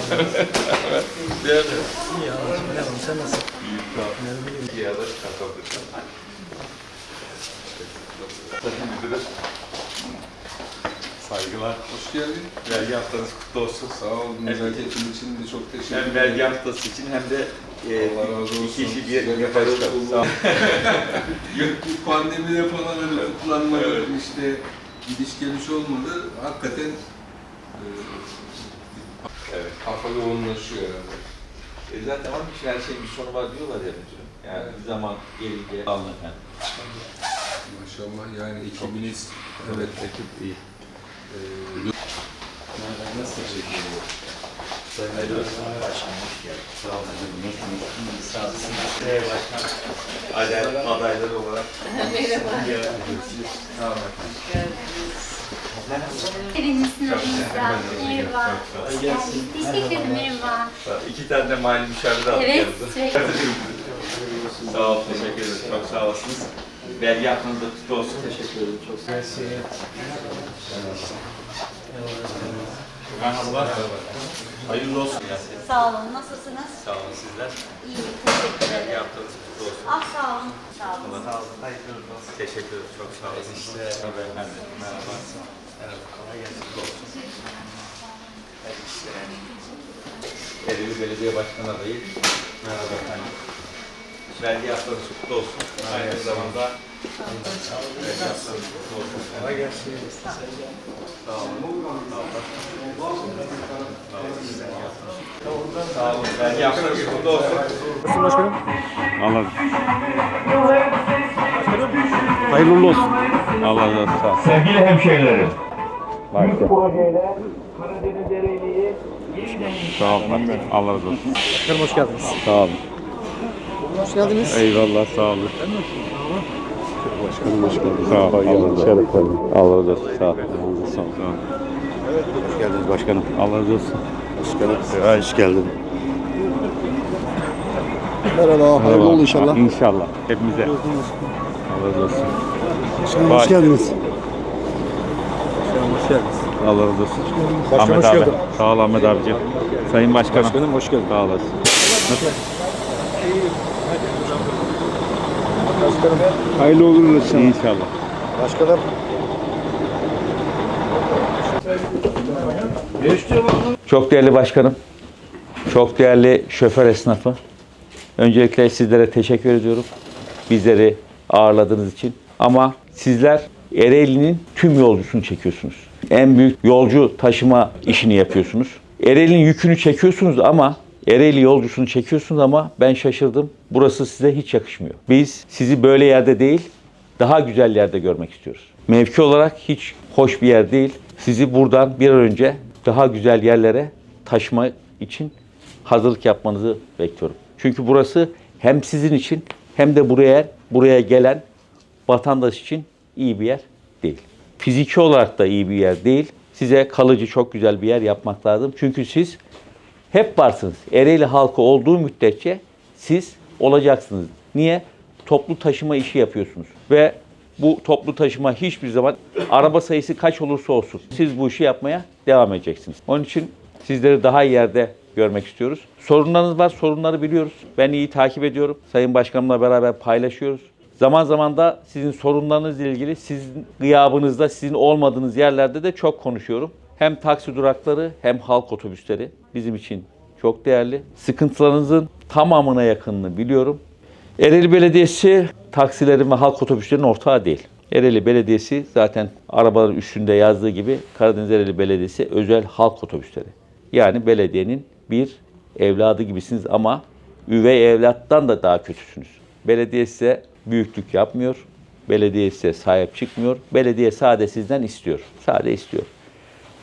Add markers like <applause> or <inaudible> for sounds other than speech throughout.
bulmaya çalıştılar. Pahalı fiyatlar. Nerede? Sen nasıl? İyi ya da katıldık. Saygılar. Hoş geldin. Vergi haftanız kutlu olsun. Sağ ol. Nezaketin için de çok teşekkür Hem ederim. vergi haftası için hem de e, Allah razı olsun. iki işi bir yaparız. olun. Sağ olun. <laughs> Pandemide falan öyle kutlanmadı. işte gidiş geliş olmadı. Hakikaten e, Evet. Kafa yoğunlaşıyor herhalde. E zaten onun için her şeyin bir sonu var diyorlar ya müdürüm. Yani bir zaman gelince efendim. Maşallah yani ekibiniz evet Ekip iyi. e, Nasıl? teşekkür ederim. Hayırlı olsun. Başkanım hoş geldin. Sağ olun. Nasılsınız? Sağ olun. Evet başkan. Aday, adayları olarak. Merhaba. Sağ olun efendim. Sınavımızda. Merhaba. Teşekkür ederim. Merhaba. İki tane de mali müşavir aldık Evet. Sağ olun, teşekkür ederim. Çok sağ olasınız. Vergi hakkınızda kutlu olsun. Teşekkür ederim. Çok sağ olun. Merhabalar. Hayırlı olsun. Sağ olun. Nasılsınız? Sağ olun sizler. İyi. Teşekkür ederim. haftanız kutlu olsun. Ah sağ olun. Sağ olun. Sağ olun. Hayırlı olsun. Teşekkür ederim. Çok sağ olun. İşte. Efendim. Merhaba. Merhaba. Kolay gelsin. Ereğli Belediye Başkanı adayı. Merhaba efendim. Vergi haftanız kutlu olsun. Aynı zamanda vergi haftanız kutlu olsun. Kolay gelsin. Sağ olun. Sağ olun. Vergi haftanız kutlu olsun. Nasıl başkanım? Anladım. Hayırlı olsun. Allah razı olsun. Sağ ol. Sevgili hemşehrilerim, Harika. projeyle Karadeniz Ereğli'yi Sağ ol. Allah razı olsun. Başkanım hoş geldiniz. Sağ olun. Hoş geldiniz. Eyvallah sağ olun. Başkanım hoş geldiniz. Sağ ol. Allah razı olsun. Allah razı olsun. Sağ ol. Sağ ol. Sağ ol. Hoş geldiniz başkanım. Allah razı olsun. Başkanım. Hoş geldin. Merhaba. Hayırlı olsun inşallah. İnşallah. Hepimize. Allah razı olsun. Başkanım hoş geldiniz. Geldiniz. Allah razı olsun. Başkanım, Ahmet hoş abi. geldin. Sağ ol Ahmet abicim. Sayın Başkanım. Başkanım hoş geldin. Sağ olasın. Başkanım hayırlı olur inşallah. İnşallah. Başkanım. Çok değerli başkanım, çok değerli şoför esnafı. Öncelikle sizlere teşekkür ediyorum. Bizleri ağırladığınız için. Ama sizler Ereğli'nin tüm yolcusunu çekiyorsunuz. En büyük yolcu taşıma işini yapıyorsunuz. Ereğli'nin yükünü çekiyorsunuz ama Ereğli yolcusunu çekiyorsunuz ama ben şaşırdım. Burası size hiç yakışmıyor. Biz sizi böyle yerde değil, daha güzel yerde görmek istiyoruz. Mevki olarak hiç hoş bir yer değil. Sizi buradan bir an önce daha güzel yerlere taşıma için hazırlık yapmanızı bekliyorum. Çünkü burası hem sizin için hem de buraya buraya gelen vatandaş için iyi bir yer değil. Fiziki olarak da iyi bir yer değil. Size kalıcı çok güzel bir yer yapmak lazım. Çünkü siz hep varsınız. Ereğli halkı olduğu müddetçe siz olacaksınız. Niye? Toplu taşıma işi yapıyorsunuz. Ve bu toplu taşıma hiçbir zaman araba sayısı kaç olursa olsun siz bu işi yapmaya devam edeceksiniz. Onun için sizleri daha iyi yerde görmek istiyoruz. Sorunlarınız var, sorunları biliyoruz. Ben iyi takip ediyorum. Sayın Başkanımla beraber paylaşıyoruz. Zaman zaman da sizin sorunlarınızla ilgili sizin gıyabınızda, sizin olmadığınız yerlerde de çok konuşuyorum. Hem taksi durakları hem halk otobüsleri bizim için çok değerli. Sıkıntılarınızın tamamına yakınını biliyorum. Ereğli Belediyesi taksilerin ve halk otobüslerinin ortağı değil. Ereğli Belediyesi zaten arabaların üstünde yazdığı gibi Karadeniz Ereğli Belediyesi özel halk otobüsleri. Yani belediyenin bir evladı gibisiniz ama üvey evlattan da daha kötüsünüz. Belediye size büyüklük yapmıyor. Belediye size sahip çıkmıyor. Belediye sade sizden istiyor. Sade istiyor.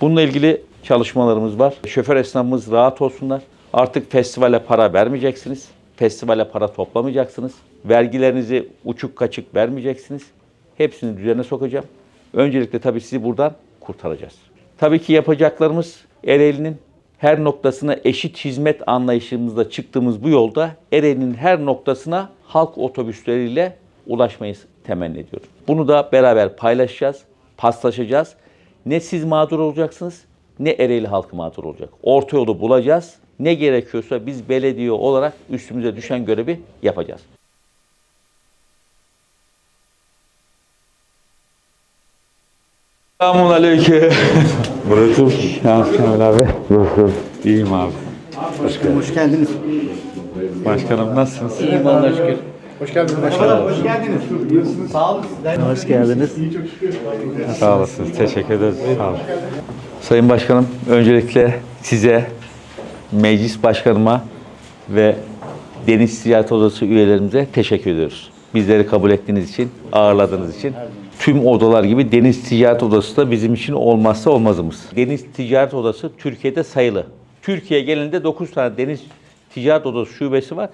Bununla ilgili çalışmalarımız var. Şoför esnafımız rahat olsunlar. Artık festivale para vermeyeceksiniz. Festivale para toplamayacaksınız. Vergilerinizi uçuk kaçık vermeyeceksiniz. Hepsini düzene sokacağım. Öncelikle tabii sizi buradan kurtaracağız. Tabii ki yapacaklarımız Ereğli'nin her noktasına eşit hizmet anlayışımızla çıktığımız bu yolda Ereğli'nin her noktasına halk otobüsleriyle ulaşmayı temenni ediyorum. Bunu da beraber paylaşacağız, paslaşacağız. Ne siz mağdur olacaksınız ne Ereğli halkı mağdur olacak. Orta yolu bulacağız. Ne gerekiyorsa biz belediye olarak üstümüze düşen görevi yapacağız. Selamun aleyküm. Murat'ım. Kemal abi. İyiyim abi. Hoş geldiniz. Başkanım nasılsınız? İyiyim Allah'a şükür. Hoş geldiniz başkanım. Hoş geldiniz. Sağ olun. Hoş geldiniz. Sağ olasınız. Teşekkür ederiz. Sağ olun. Sayın Başkanım, öncelikle size, meclis başkanıma ve Deniz Ticaret Odası üyelerimize teşekkür ediyoruz. Bizleri kabul ettiğiniz için, ağırladığınız için. Tüm odalar gibi Deniz Ticaret Odası da bizim için olmazsa olmazımız. Deniz Ticaret Odası Türkiye'de sayılı. Türkiye genelinde 9 tane Deniz Ticaret Odası şubesi var.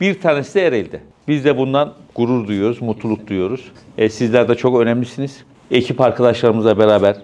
Bir tanesi de Ereğli'de. Biz de bundan gurur duyuyoruz, mutluluk duyuyoruz. E, sizler de çok önemlisiniz. Ekip arkadaşlarımızla beraber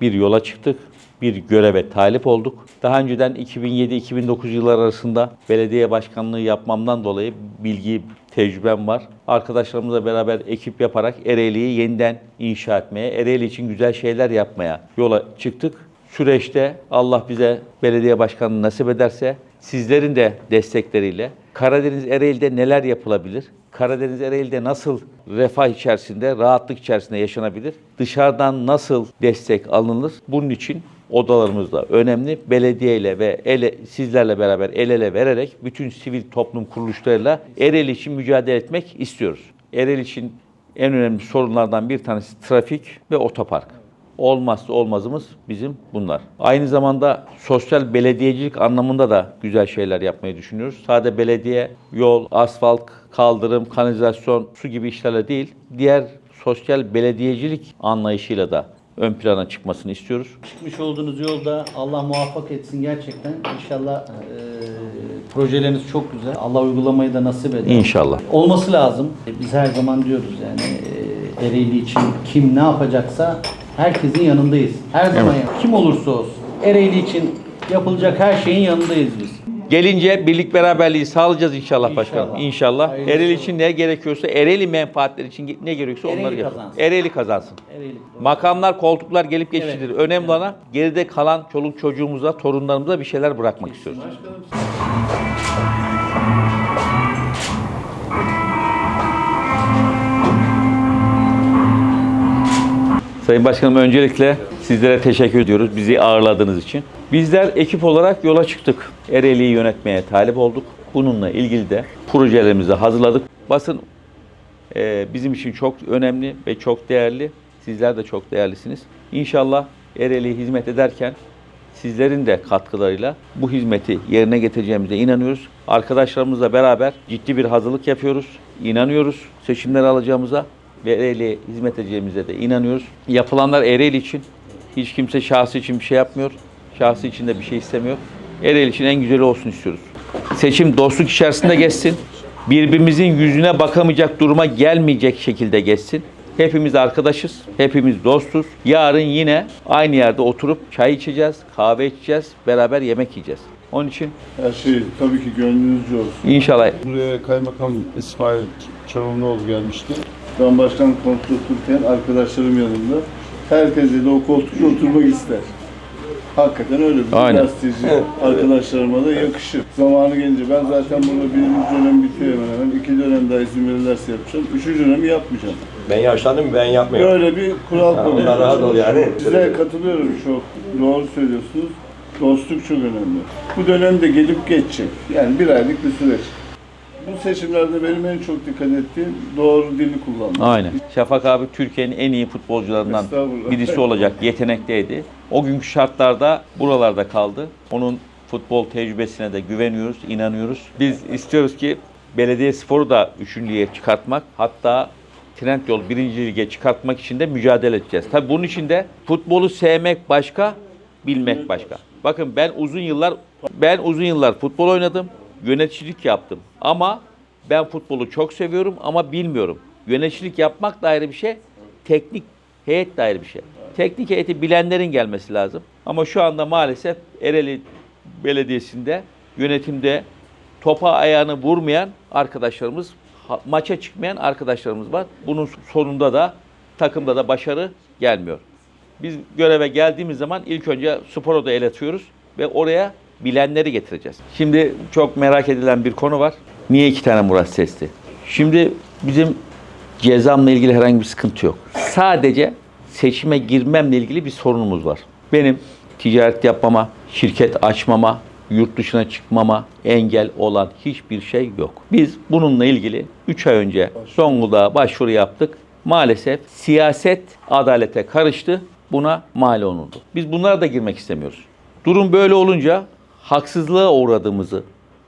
bir yola çıktık. Bir göreve talip olduk. Daha önceden 2007-2009 yıllar arasında belediye başkanlığı yapmamdan dolayı bilgi, tecrübem var. Arkadaşlarımızla beraber ekip yaparak Ereğli'yi yeniden inşa etmeye, Ereğli için güzel şeyler yapmaya yola çıktık. Süreçte Allah bize belediye başkanlığı nasip ederse sizlerin de destekleriyle Karadeniz Ereğli'de neler yapılabilir? Karadeniz Ereğli'de nasıl refah içerisinde, rahatlık içerisinde yaşanabilir? Dışarıdan nasıl destek alınır? Bunun için odalarımızda önemli. Belediyeyle ve ele, sizlerle beraber el ele vererek bütün sivil toplum kuruluşlarıyla Ereğli için mücadele etmek istiyoruz. Ereğli için en önemli sorunlardan bir tanesi trafik ve otopark. Olmazsa olmazımız bizim bunlar. Aynı zamanda sosyal belediyecilik anlamında da güzel şeyler yapmayı düşünüyoruz. Sadece belediye, yol, asfalt, kaldırım, kanalizasyon, su gibi işlerle değil, diğer sosyal belediyecilik anlayışıyla da ön plana çıkmasını istiyoruz. Çıkmış olduğunuz yolda Allah muvaffak etsin gerçekten. İnşallah e, projeleriniz çok güzel. Allah uygulamayı da nasip eder. İnşallah. Olması lazım. Biz her zaman diyoruz yani e, Ereğli için kim ne yapacaksa herkesin yanındayız. Her zaman yan- kim olursa olsun. Ereğli için yapılacak her şeyin yanındayız biz. Gelince birlik beraberliği sağlayacağız inşallah başkanım. İnşallah. İnşallah. Hayırlısı Ereğli için ne gerekiyorsa, Ereğli menfaatleri için ne gerekiyorsa onları Ereğli yapalım. kazansın. Ereğli kazansın. Ereğli. Makamlar, koltuklar gelip geçicidir. Evet. Önemli olan geride kalan çoluk çocuğumuza, torunlarımıza bir şeyler bırakmak istiyoruz. Sayın Başkanım öncelikle sizlere teşekkür ediyoruz bizi ağırladığınız için. Bizler ekip olarak yola çıktık. Ereğli'yi yönetmeye talip olduk. Bununla ilgili de projelerimizi hazırladık. Basın e, bizim için çok önemli ve çok değerli. Sizler de çok değerlisiniz. İnşallah Ereğli'ye hizmet ederken sizlerin de katkılarıyla bu hizmeti yerine getireceğimize inanıyoruz. Arkadaşlarımızla beraber ciddi bir hazırlık yapıyoruz. İnanıyoruz seçimleri alacağımıza ve Ereğli'ye hizmet edeceğimize de inanıyoruz. Yapılanlar Ereğli için. Hiç kimse şahsı için bir şey yapmıyor. Şahsı için de bir şey istemiyor. Ereğli için en güzeli olsun istiyoruz. Seçim dostluk içerisinde geçsin. Birbirimizin yüzüne bakamayacak duruma gelmeyecek şekilde geçsin. Hepimiz arkadaşız, hepimiz dostuz. Yarın yine aynı yerde oturup çay içeceğiz, kahve içeceğiz, beraber yemek yiyeceğiz. Onun için Her şey tabii ki gönlünüzce olsun. inşallah Buraya Kaymakam İsmail Çavumluoğlu gelmişti. Ben başkan kontrol otururken arkadaşlarım yanımda. Herkes dedi o koltukta oturmak ister. Hakikaten öyle. Bizim Aynen. gazeteci arkadaşlarıma da yakışır. Zamanı gelince ben zaten burada birinci dönem bitiyor hemen hemen. İki dönem daha izin verirlerse yapacağım. Üçüncü dönemi yapmayacağım. Ben yaşlandım ben yapmıyorum. Böyle bir kural koyuyoruz. Allah rahat ol yani. Size katılıyorum çok. Doğru söylüyorsunuz. Dostluk çok önemli. Bu dönemde gelip geçecek. Yani bir aylık bir süreç. Bu seçimlerde benim en çok dikkat ettiğim doğru dili kullanmak. Aynen. Şafak abi Türkiye'nin en iyi futbolcularından Estağfurullah. birisi olacak. Yetenekteydi. O günkü şartlarda buralarda kaldı. Onun futbol tecrübesine de güveniyoruz, inanıyoruz. Biz istiyoruz ki belediye sporu da 3. lige çıkartmak hatta Trendyol 1. lige çıkartmak için de mücadele edeceğiz. Tabii bunun için de futbolu sevmek başka, bilmek başka. Bakın ben uzun yıllar ben uzun yıllar futbol oynadım, yöneticilik yaptım. Ama ben futbolu çok seviyorum ama bilmiyorum. Yöneticilik yapmak da ayrı bir şey, teknik heyet de ayrı bir şey. Teknik heyeti bilenlerin gelmesi lazım. Ama şu anda maalesef Ereğli Belediyesi'nde yönetimde topa ayağını vurmayan arkadaşlarımız, maça çıkmayan arkadaşlarımız var. Bunun sonunda da takımda da başarı gelmiyor. Biz göreve geldiğimiz zaman ilk önce spor odaya el atıyoruz ve oraya bilenleri getireceğiz. Şimdi çok merak edilen bir konu var. Niye iki tane Murat Sesli? Şimdi bizim cezamla ilgili herhangi bir sıkıntı yok. Sadece seçime girmemle ilgili bir sorunumuz var. Benim ticaret yapmama, şirket açmama, yurt dışına çıkmama engel olan hiçbir şey yok. Biz bununla ilgili 3 ay önce Zonguldak'a başvuru yaptık. Maalesef siyaset adalete karıştı. Buna mal olundu. Biz bunlara da girmek istemiyoruz. Durum böyle olunca haksızlığa uğradığımızı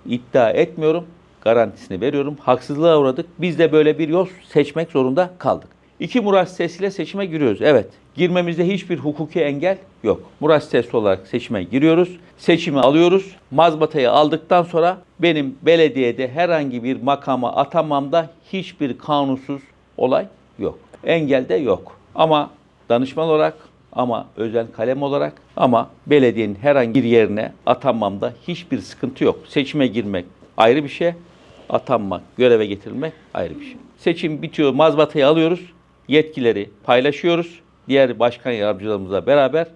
iddia etmiyorum. Garantisini veriyorum. Haksızlığa uğradık. Biz de böyle bir yol seçmek zorunda kaldık. İki Murat sesiyle seçime giriyoruz. Evet. Girmemizde hiçbir hukuki engel yok. Murat sesli olarak seçime giriyoruz. Seçimi alıyoruz. Mazbatayı aldıktan sonra benim belediyede herhangi bir makama atamamda hiçbir kanunsuz olay yok. Engel de yok. Ama danışman olarak ama özel kalem olarak ama belediyenin herhangi bir yerine atanmamda hiçbir sıkıntı yok. Seçime girmek ayrı bir şey, atanmak, göreve getirilmek ayrı bir şey. Seçim bitiyor, mazbatayı alıyoruz, yetkileri paylaşıyoruz diğer başkan yardımcılarımızla beraber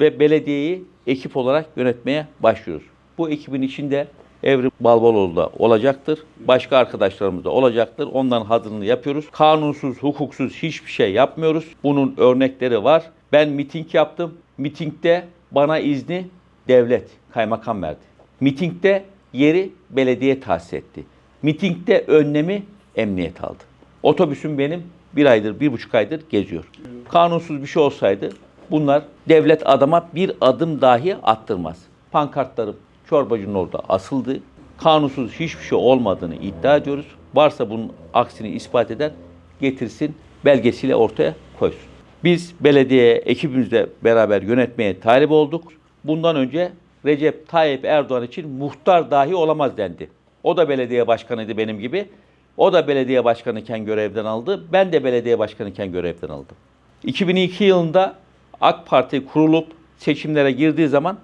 ve belediyeyi ekip olarak yönetmeye başlıyoruz. Bu ekibin içinde Evrim Balbaloğlu da olacaktır. Başka arkadaşlarımız da olacaktır. Ondan hazırlığını yapıyoruz. Kanunsuz, hukuksuz hiçbir şey yapmıyoruz. Bunun örnekleri var. Ben miting yaptım. Mitingde bana izni devlet, kaymakam verdi. Mitingde yeri belediye tahsis etti. Mitingde önlemi emniyet aldı. Otobüsüm benim bir aydır, bir buçuk aydır geziyor. Kanunsuz bir şey olsaydı bunlar devlet adama bir adım dahi attırmaz. Pankartlarım çorbacının orada asıldı. Kanunsuz hiçbir şey olmadığını iddia ediyoruz. Varsa bunun aksini ispat eden getirsin belgesiyle ortaya koysun. Biz belediye ekibimizle beraber yönetmeye talip olduk. Bundan önce Recep Tayyip Erdoğan için muhtar dahi olamaz dendi. O da belediye başkanıydı benim gibi. O da belediye başkanıken görevden aldı. Ben de belediye başkanıken görevden aldım. 2002 yılında AK Parti kurulup seçimlere girdiği zaman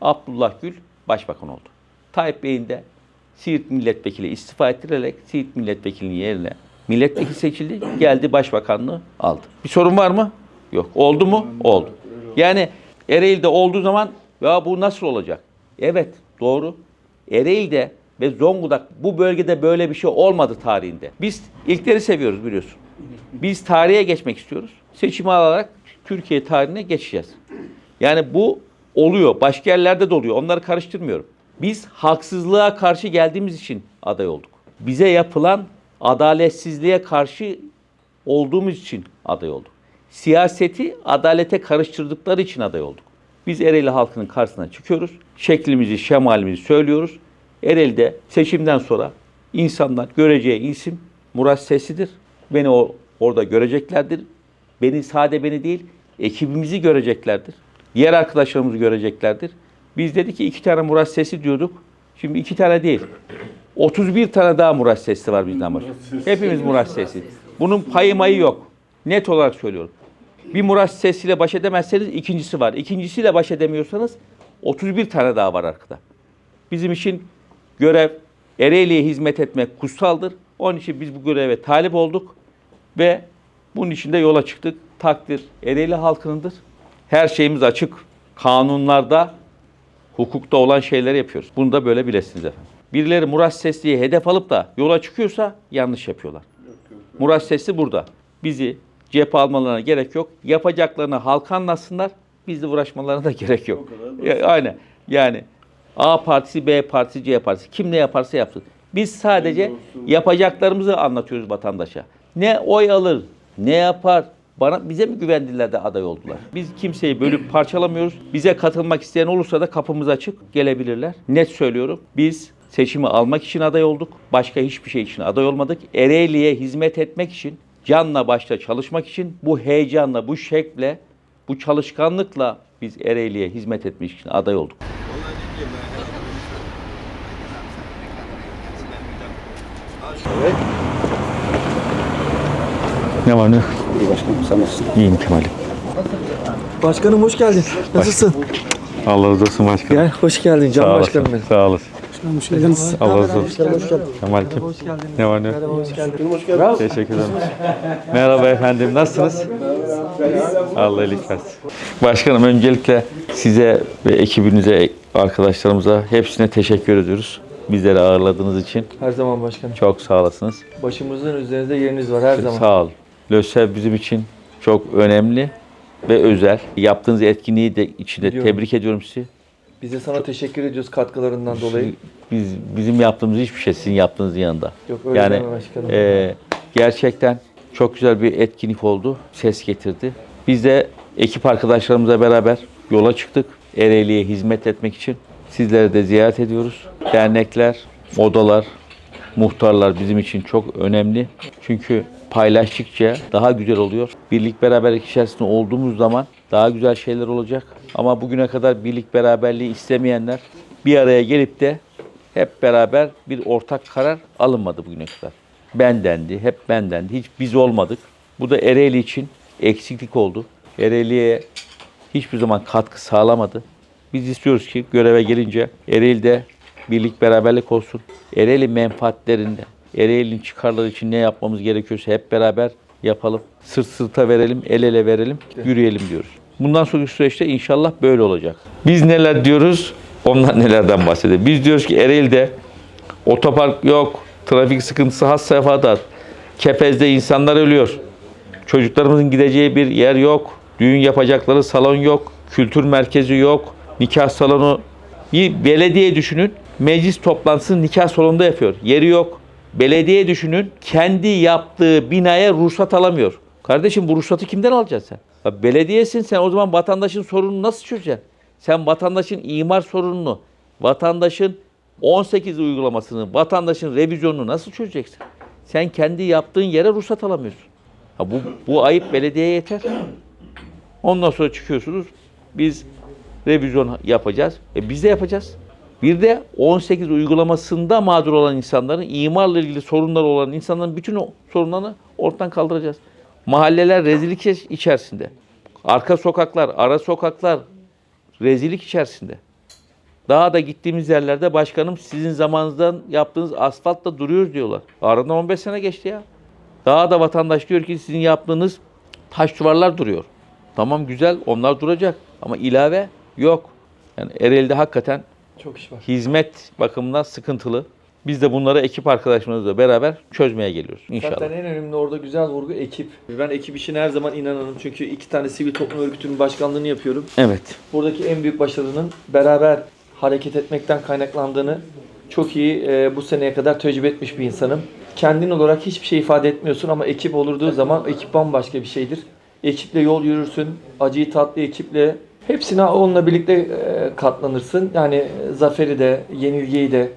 Abdullah Gül başbakan oldu. Tayyip Bey'in de Siirt milletvekili istifa ettirerek Siirt milletvekilinin yerine milletvekili seçildi. Geldi başbakanlığı aldı. Bir sorun var mı? Yok. Oldu mu? Oldu. Yani Ereğli'de olduğu zaman ya bu nasıl olacak? Evet doğru. Ereğli'de ve Zonguldak bu bölgede böyle bir şey olmadı tarihinde. Biz ilkleri seviyoruz biliyorsun. Biz tarihe geçmek istiyoruz. Seçimi alarak Türkiye tarihine geçeceğiz. Yani bu oluyor. Başka yerlerde de oluyor. Onları karıştırmıyorum. Biz haksızlığa karşı geldiğimiz için aday olduk. Bize yapılan adaletsizliğe karşı olduğumuz için aday olduk. Siyaseti adalete karıştırdıkları için aday olduk. Biz Ereğli halkının karşısına çıkıyoruz. Şeklimizi, şemalimizi söylüyoruz. Ereğli'de seçimden sonra insanlar göreceği isim Murat Sesi'dir. Beni o, orada göreceklerdir. Beni sade beni değil, ekibimizi göreceklerdir. Diğer arkadaşlarımızı göreceklerdir. Biz dedik ki iki tane Murat Sesi diyorduk. Şimdi iki tane değil. 31 tane daha Murat Sesi var bizden başka. Hepimiz Murat Sesi. Bunun payı mayı yok. Net olarak söylüyorum. Bir Murat sesiyle baş edemezseniz ikincisi var. İkincisiyle baş edemiyorsanız 31 tane daha var arkada. Bizim için görev Ereğli'ye hizmet etmek kutsaldır. Onun için biz bu göreve talip olduk ve bunun için de yola çıktık. Takdir Ereğli halkınındır. Her şeyimiz açık. Kanunlarda, hukukta olan şeyleri yapıyoruz. Bunu da böyle bilesiniz efendim. Birileri Murat Sesli'ye hedef alıp da yola çıkıyorsa yanlış yapıyorlar. Murat Sesli burada. Bizi cephe almalarına gerek yok. Yapacaklarını halka anlatsınlar. Bizle uğraşmalarına da gerek yok. Ya, aynen. Yani A partisi, B partisi, C partisi. Kim ne yaparsa yapsın. Biz sadece yapacaklarımızı anlatıyoruz vatandaşa. Ne oy alır, ne yapar, bana bize mi güvendiler de aday oldular? Biz kimseyi bölüp parçalamıyoruz. Bize katılmak isteyen olursa da kapımız açık, gelebilirler. Net söylüyorum. Biz seçimi almak için aday olduk. Başka hiçbir şey için aday olmadık. Ereğli'ye hizmet etmek için, canla başla çalışmak için bu heyecanla, bu şekle, bu çalışkanlıkla biz Ereğli'ye hizmet etmek için aday olduk. Ne var ne? İyi başkanım sen nasılsın? İyiyim Kemal'im. Başkanım hoş geldin. Nasılsın? Allah razı olsun başkanım. Gel hoş geldin Sağ can olasın. başkanım benim. Sağ olasın. Hoş geldiniz. Allah razı olsun. Hoş geldin. Kemal kim? Hoş. Ne var ne? yok? Merhaba hoş geldin. Teşekkür ederim. Merhaba efendim, nasılsınız? Allah iyilik versin. Başkanım öncelikle size ve ekibinize, arkadaşlarımıza hepsine teşekkür ediyoruz. Bizleri ağırladığınız için Her zaman başkanım. çok sağ olasınız. Başımızın üzerinizde yeriniz var her zaman. Sağ ol. LÖSEV bizim için çok önemli ve özel. Yaptığınız etkinliği de içinde Biliyorum. tebrik ediyorum sizi. Biz de sana teşekkür ediyoruz katkılarından dolayı. Biz bizim yaptığımız hiçbir şey sizin yaptığınızın yanında. Yok öyle Yani başkanım. e, gerçekten çok güzel bir etkinlik oldu. Ses getirdi. Biz de ekip arkadaşlarımızla beraber yola çıktık. Ereğli'ye hizmet etmek için. Sizleri de ziyaret ediyoruz. Dernekler, odalar, muhtarlar bizim için çok önemli. Çünkü paylaştıkça daha güzel oluyor. Birlik beraberlik içerisinde olduğumuz zaman daha güzel şeyler olacak. Ama bugüne kadar birlik beraberliği istemeyenler bir araya gelip de hep beraber bir ortak karar alınmadı bugüne kadar. Ben dendi, hep ben dendi. Hiç biz olmadık. Bu da Ereğli için eksiklik oldu. Ereğli'ye hiçbir zaman katkı sağlamadı. Biz istiyoruz ki göreve gelince Ereğli'de birlik beraberlik olsun. Ereğli menfaatlerinde, Ereğli'nin çıkarları için ne yapmamız gerekiyorsa hep beraber yapalım. Sırt sırta verelim, el ele verelim, yürüyelim diyoruz. Bundan sonraki süreçte inşallah böyle olacak. Biz neler diyoruz, onlar nelerden bahsediyor. Biz diyoruz ki Ereğli'de otopark yok, trafik sıkıntısı has safhada, Kepez'de insanlar ölüyor. Çocuklarımızın gideceği bir yer yok. Düğün yapacakları salon yok. Kültür merkezi yok. Nikah salonu. Bir belediye düşünün. Meclis toplantısını nikah salonunda yapıyor. Yeri yok. Belediye düşünün. Kendi yaptığı binaya ruhsat alamıyor. Kardeşim bu ruhsatı kimden alacaksın sen? Ya belediyesin sen o zaman vatandaşın sorununu nasıl çözeceksin? Sen vatandaşın imar sorununu, vatandaşın 18 uygulamasını, vatandaşın revizyonunu nasıl çözeceksin? Sen kendi yaptığın yere ruhsat alamıyorsun. Ha bu, bu ayıp belediyeye yeter. Ondan sonra çıkıyorsunuz. Biz revizyon yapacağız. E biz de yapacağız. Bir de 18 uygulamasında mağdur olan insanların, imarla ilgili sorunları olan insanların bütün sorunlarını ortadan kaldıracağız. Mahalleler rezillik içerisinde. Arka sokaklar, ara sokaklar rezillik içerisinde. Daha da gittiğimiz yerlerde başkanım sizin zamanınızdan yaptığınız asfaltta duruyoruz diyorlar. Aradan 15 sene geçti ya. Daha da vatandaş diyor ki sizin yaptığınız taş duvarlar duruyor. Tamam güzel onlar duracak ama ilave yok. Yani Ereğli'de hakikaten Çok iş var. hizmet bakımından sıkıntılı. Biz de bunları ekip arkadaşlarımızla beraber çözmeye geliyoruz inşallah. Zaten en önemli orada güzel vurgu ekip. Ben ekip işine her zaman inanırım çünkü iki tane sivil toplum örgütünün başkanlığını yapıyorum. Evet. Buradaki en büyük başarının beraber hareket etmekten kaynaklandığını çok iyi e, bu seneye kadar tecrübe etmiş bir insanım. Kendin olarak hiçbir şey ifade etmiyorsun ama ekip olurduğu zaman ekip bambaşka bir şeydir. Ekiple yol yürürsün, acıyı tatlı ekiple hepsine onunla birlikte e, katlanırsın. Yani e, zaferi de, yenilgiyi de,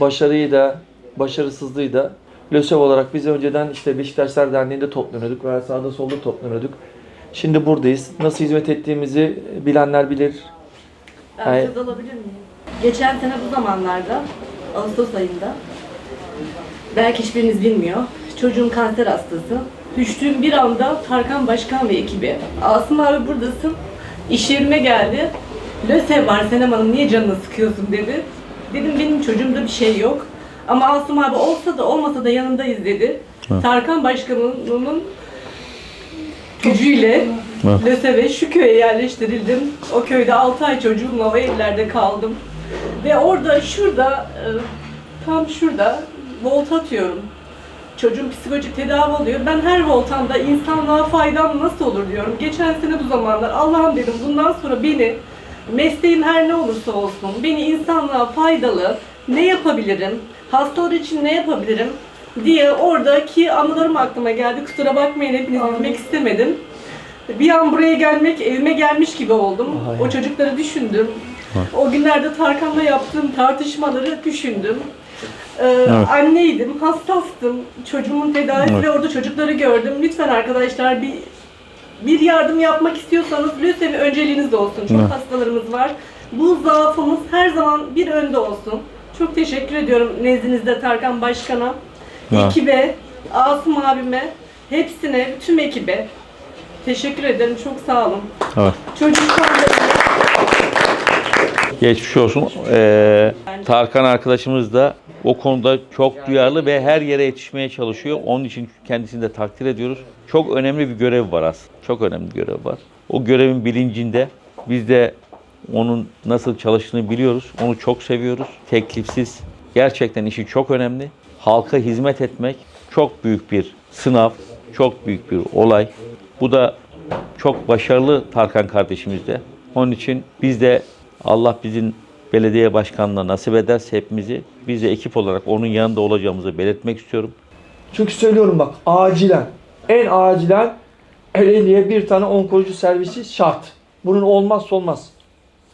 başarıyı da, başarısızlığı da LÖSEV olarak biz önceden işte Beşiktaşlar Derneği'nde toplanıyorduk veya sağda solda toplanıyorduk. Şimdi buradayız. Nasıl hizmet ettiğimizi bilenler bilir, Ben söz alabilir miyim? Geçen sene bu zamanlarda, Ağustos ayında, belki hiçbiriniz bilmiyor, çocuğum kanser hastası. Düştüğüm bir anda Tarkan Başkan ve ekibi, Asım abi buradasın, iş yerime geldi. LÖSEV var Senem Hanım, niye canını sıkıyorsun dedi. Dedim benim çocuğumda bir şey yok. Ama Asım abi olsa da olmasa da yanındayız dedi. Tarkan Başkanımın gücüyle LÖSEV'e şu köye yerleştirildim. O köyde 6 ay çocuğumla o evlerde kaldım. Ve orada şurada e, tam şurada volta atıyorum. Çocuğum psikolojik tedavi oluyor. Ben her voltamda insanlığa faydam nasıl olur diyorum. Geçen sene bu zamanlar Allah'ım dedim bundan sonra beni mesleğim her ne olursa olsun beni insanlığa faydalı ne yapabilirim? Hastalar için ne yapabilirim? diye oradaki anılarım aklıma geldi. Kusura bakmayın hepiniz üzmek istemedim. Bir an buraya gelmek, evime gelmiş gibi oldum. O çocukları düşündüm. O günlerde Tarkan'la yaptığım tartışmaları düşündüm. Ee, Anneydim, hassastım. Çocuğumun tedavisi ve orada çocukları gördüm. Lütfen arkadaşlar bir bir yardım yapmak istiyorsanız lösemi önceliğiniz olsun. Çok Hı. hastalarımız var. Bu zaafımız her zaman bir önde olsun. Çok teşekkür ediyorum nezdinizde Tarkan Başkan'a, Ha. ekibe, Asım abime, hepsine, tüm ekibe. Teşekkür ederim. Çok sağ olun. Evet. Çocuklarla Geçmiş olsun. Ee, Tarkan arkadaşımız da o konuda çok duyarlı ve her yere yetişmeye çalışıyor. Onun için kendisini de takdir ediyoruz. Çok önemli bir görev var aslında. Çok önemli bir görev var. O görevin bilincinde biz de onun nasıl çalıştığını biliyoruz. Onu çok seviyoruz. Teklifsiz. Gerçekten işi çok önemli. Halka hizmet etmek çok büyük bir sınav, çok büyük bir olay. Bu da çok başarılı Tarkan kardeşimiz de. Onun için biz de Allah bizim belediye başkanlığına nasip ederse hepimizi biz de ekip olarak onun yanında olacağımızı belirtmek istiyorum. Çünkü söylüyorum bak acilen, en acilen Ereğli'ye bir tane onkoloji servisi şart. Bunun olmazsa olmaz.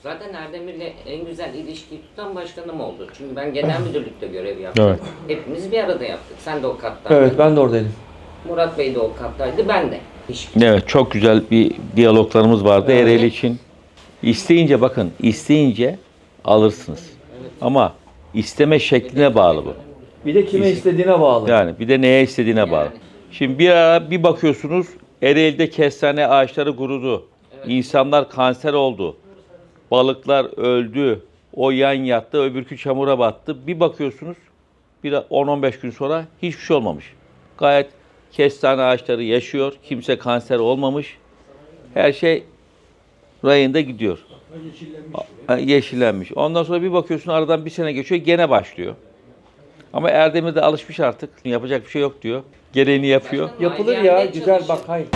Zaten Erdemir'le en güzel ilişkiyi tutan başkanım oldu. Çünkü ben genel müdürlükte görev yaptım. Evet. Hepimiz bir arada yaptık. Sen de o kattaydın. Evet ben de oradaydım. Murat Bey de o kattaydı. Ben de. Hiç Evet çok güzel bir diyaloglarımız vardı Evet. Ereğli için. İsteyince bakın isteyince alırsınız. Ama isteme şekline bağlı bu. Bir de kime istediğine bağlı. Yani bir de neye istediğine bağlı. Şimdi bir ara bir bakıyorsunuz Ereğli'de kestane ağaçları kurudu. İnsanlar kanser oldu. Balıklar öldü. O yan yattı, öbürkü çamura battı. Bir bakıyorsunuz bir 10-15 gün sonra hiçbir şey olmamış. Gayet kestane ağaçları yaşıyor. Kimse kanser olmamış. Her şey rayında gidiyor. Ha, Yeşillenmiş. Ondan sonra bir bakıyorsun aradan bir sene geçiyor gene başlıyor. Ama Erdemir de alışmış artık. Yapacak bir şey yok diyor. Gereğini yapıyor. Yapılır ya güzel bak hayır.